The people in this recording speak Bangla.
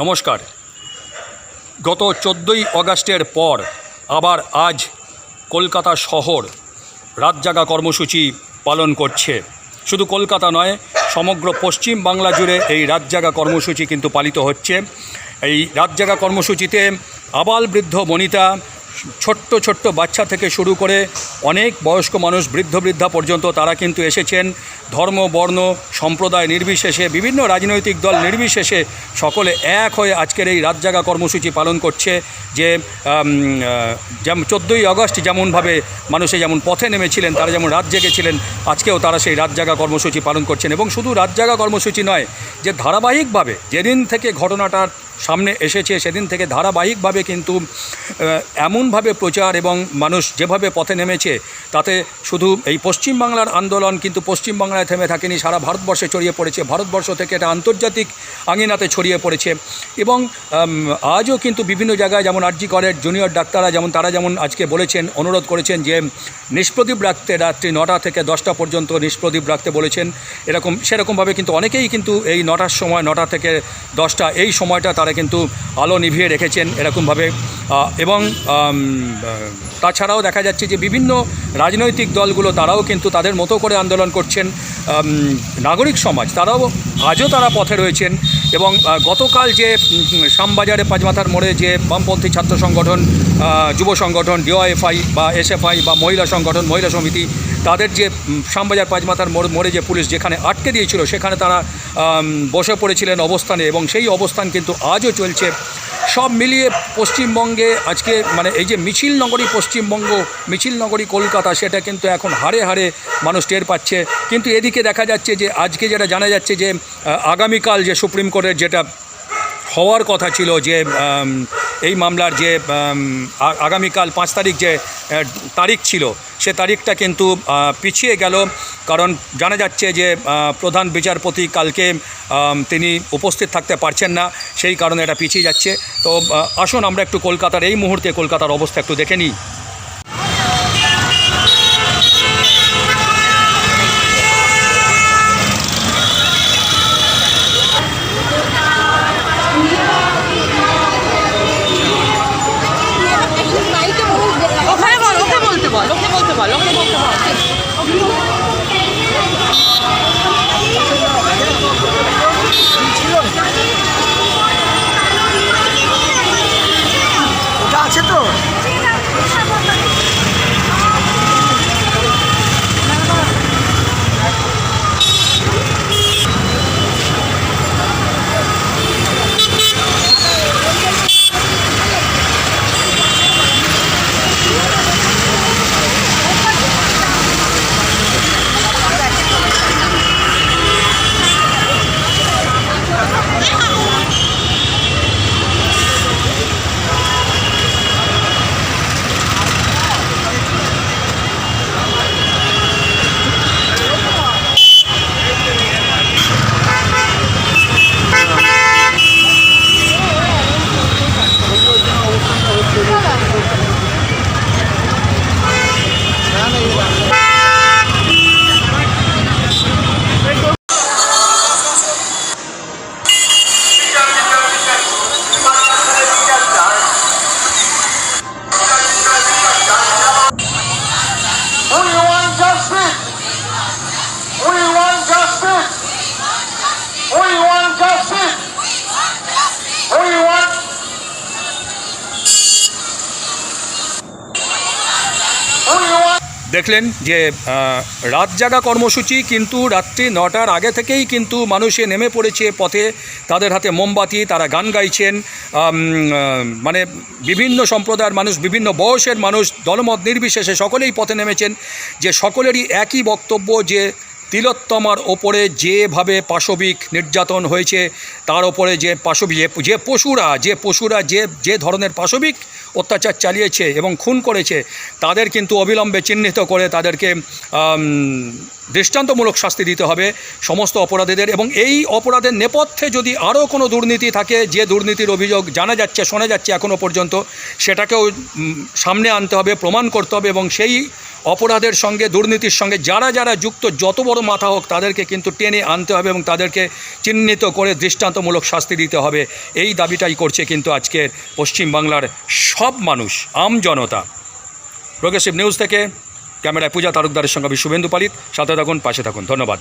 নমস্কার। গত চোদ্দোই অগাস্টের পর আবার আজ কলকাতা শহর রাত জাগা কর্মসূচি পালন করছে। শুধু কলকাতা নয়, সমগ্র পশ্চিম বাংলা জুড়ে এই রাত জাগা কর্মসূচি কিন্তু পালিত হচ্ছে। এই রাত জাগা কর্মসূচিতে আবাল বৃদ্ধ বনিতা ছোট্ট ছোট্ট বাচ্চা থেকে শুরু করে অনেক বয়স্ক মানুষ বৃদ্ধ বৃদ্ধা পর্যন্ত তারা কিন্তু এসেছেন। ধর্ম বর্ণ সম্প্রদায় নির্বিশেষে বিভিন্ন রাজনৈতিক দল নির্বিশেষে সকলে এক হয়ে আজকের এই রাত জাগা কর্মসূচি পালন করছে যে চোদ্দোই আগস্ট যেমনভাবে মানুষে যেমন পথে নেমেছিলেন তারা যেমন রাত জেগেছিলেন আজকেও তারা সেই রাত জাগা কর্মসূচি পালন করছেন এবং শুধু রাত জাগা কর্মসূচি নয় যে ধারাবাহিকভাবে যেদিন থেকে ঘটনাটার সামনে এসেছে সেদিন থেকে ধারাবাহিকভাবে কিন্তু আহ, এমনভাবে প্রচার এবং মানুষ যেভাবে পথে নেমেছে, তাতে শুধু এই পশ্চিমবাংলার আন্দোলন কিন্তু পশ্চিমবাংলায় থেমে থাকেনি, সারা ভারতবর্ষে ছড়িয়ে পড়েছে। ভারতবর্ষ থেকে এটা আন্তর্জাতিক আঙিনাতে ছড়িয়ে পড়েছে। এবং আজও কিন্তু বিভিন্ন জায়গায় যেমন আরজি করের জুনিয়র ডাক্তাররা যেমন, তারা যেমন আজকে বলেছেন, অনুরোধ করেছেন যে নিষ্প্রদীপ রাখতে রাত্রি নটা থেকে দশটা পর্যন্ত নিষ্প্রদীপ রাখতে বলেছেন। এরকম, সেরকমভাবে কিন্তু অনেকেই কিন্তু এই নটার সময়, নটা থেকে দশটা, এই সময়টা তারা কিন্তু আলো নিভিয়ে রেখেছেন এরকমভাবে। এবং তাছাড়াও দেখা যাচ্ছে যে বিভিন্ন রাজনৈতিক দলগুলো তারাও কিন্তু তাদের মতো করে আন্দোলন করছেন। নাগরিক সমাজ তারাও আজও তারা পথে রয়েছেন এবং গতকাল যে উম, শ্যামবাজারে পাঁচমাথার মোড়ে যে বামপন্থী ছাত্র সংগঠন যুব সংগঠন ডিওএফআই বা এসএফআই বা মহিলা সংগঠন মহিলা সমিতি তাদের যে উম, শ্যামবাজার পাঁচমাথার মোড় মোড়ে যে পুলিশ যেখানে আটকে দিয়েছিল সেখানে তারা বসে পড়েছিলেন অবস্থানে এবং সেই অবস্থান কিন্তু আজও চলছে। সব মিলিয়ে পশ্চিমবঙ্গে আজকে মানে এই যে মিছিল নগরী পশ্চিমবঙ্গ, মিছিল নগরী কলকাতা, সেটা কিন্তু এখন হারে হারে মানুষ টের পাচ্ছে। কিন্তু এদিকে দেখা যাচ্ছে যে, আজকে যেটা জানা যাচ্ছে যে আগামীকাল যে সুপ্রিম কোর্টের যেটা হওয়ার কথা ছিল যে এই মামলার যে আগামীকাল পাঁচ তারিখ যে তারিখ ছিল, সে তারিখটা কিন্তু পিছিয়ে গেল। কারণ জানা যাচ্ছে যে প্রধান বিচারপতি কালকে তিনি উপস্থিত থাকতে পারছেন না, সেই কারণে এটা পিছিয়ে যাচ্ছে। তো আসুন আমরা একটু কলকাতার, এই মুহূর্তে কলকাতার অবস্থা একটু দেখে নিই ওখানে বল ওকে বলতে বল। ওকে বলতে বল দেখলেন যে রাত জাগা কর্মসূচি কিন্তু রাত্রি নটার আগে থেকেই কিন্তু মানুষে নেমে পড়েছে পথে। তাদের হাতে মোমবাতি, তারা গান গাইছেন। মানে বিভিন্ন সম্প্রদায়ের মানুষ, বিভিন্ন বয়সের মানুষ, দলমত নির্বিশেষে সকলেই পথে নেমেছেন। যে সকলেরই একই বক্তব্য যে তিলোত্তমার ওপরে যেভাবে পাশবিক নির্যাতন হয়েছে, তার ওপরে যে পাশবিক যে- পশুরা, যে পশুরা যে যে ধরনের পাশবিক অত্যাচার চালিয়েছে এবং খুন করেছে, তাদের কিন্তু অবিলম্বে চিহ্নিত করে তাদেরকে দৃষ্টান্তমূলক শাস্তি দিতে হবে সমস্ত অপরাধীদের। এবং এই অপরাধের নেপথ্যে যদি আরও কোনো দুর্নীতি থাকে, যে দুর্নীতির অভিযোগ জানা যাচ্ছে, শোনা যাচ্ছে এখনও পর্যন্ত, সেটাকেও সামনে আনতে হবে, প্রমাণ করতে হবে এবং সেই অপরাধের সঙ্গে, দুর্নীতির সঙ্গে যারা যারা যুক্ত, যত বড় মাথা হোক, তাদেরকে কিন্তু টেনে আনতে হবে এবং তাদেরকে চিহ্নিত করে দৃষ্টান্তমূলক শাস্তি দিতে হবে। এই দাবিটাই করছে কিন্তু আজকের পশ্চিমবাংলার সব মানুষ, আম জনতা। প্রগ্রেসিভ নিউজ থেকে ক্যামেরায় পূজা তারকদারের সঙ্গে আমি শুভেন্দু পালিত। সাথে থাকুন পাশে থাকুন। ধন্যবাদ।